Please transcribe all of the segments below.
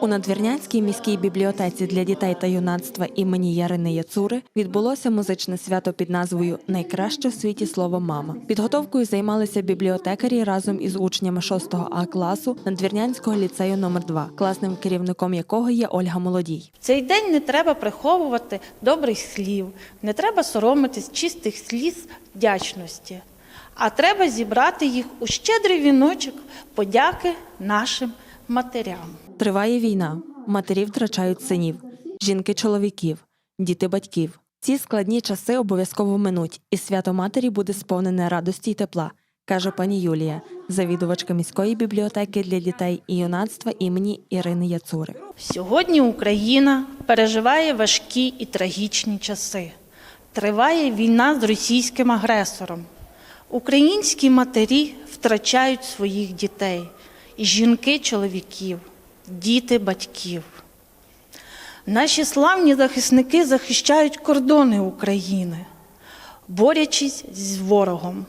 У Надвірнянській міській бібліотеці для дітей та юнацтва імені Ярини Яцури відбулося музичне свято під назвою Найкраще в світі слово мама. Підготовкою займалися бібліотекарі разом із учнями 6 А класу Надвірнянського ліцею номер 2 класним керівником якого є Ольга Молодій. Цей день не треба приховувати добрих слів, не треба соромитись чистих сліз вдячності, а треба зібрати їх у щедрий віночок подяки нашим матерям. Триває війна. Матері втрачають синів, жінки чоловіків, діти батьків. Ці складні часи обов'язково минуть, і свято матері буде сповнене радості й тепла, каже пані Юлія, завідувачка міської бібліотеки для дітей і юнацтва імені Ірини Яцури. Сьогодні Україна переживає важкі і трагічні часи. Триває війна з російським агресором. Українські матері втрачають своїх дітей, і жінки чоловіків, діти батьків. Наші славні захисники захищають кордони України, борючись з ворогом.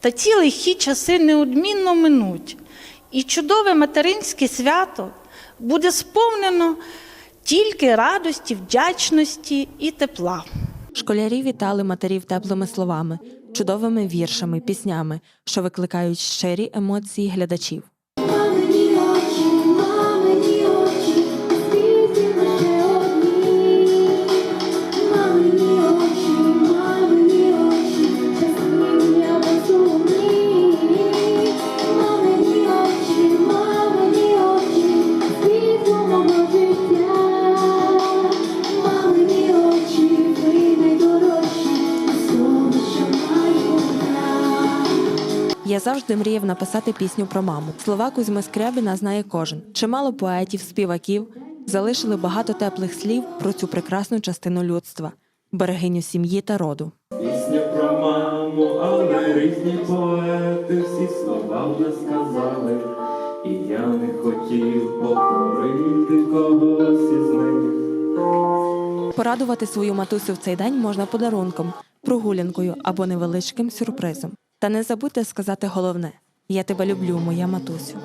Та ці лихі часи неодмінно минуть, і чудове материнське свято буде сповнено тільки радості, вдячності і тепла. Школярі вітали матерів теплими словами, чудовими віршами, піснями, що викликають щирі емоції глядачів. Я завжди мріяв написати пісню про маму. Слова Кузьми Скрябіна знає кожен. Чимало поетів, співаків залишили багато теплих слів про цю прекрасну частину людства, берегиню сім'ї та роду. Пісня про маму, але різні поети всі слова вже сказали, і я не хотів покорити когось із них. Порадувати свою матусю в цей день можна подарунком, прогулянкою або невеличким сюрпризом. Та не забудьте сказати головне: я тебе люблю, моя матусю.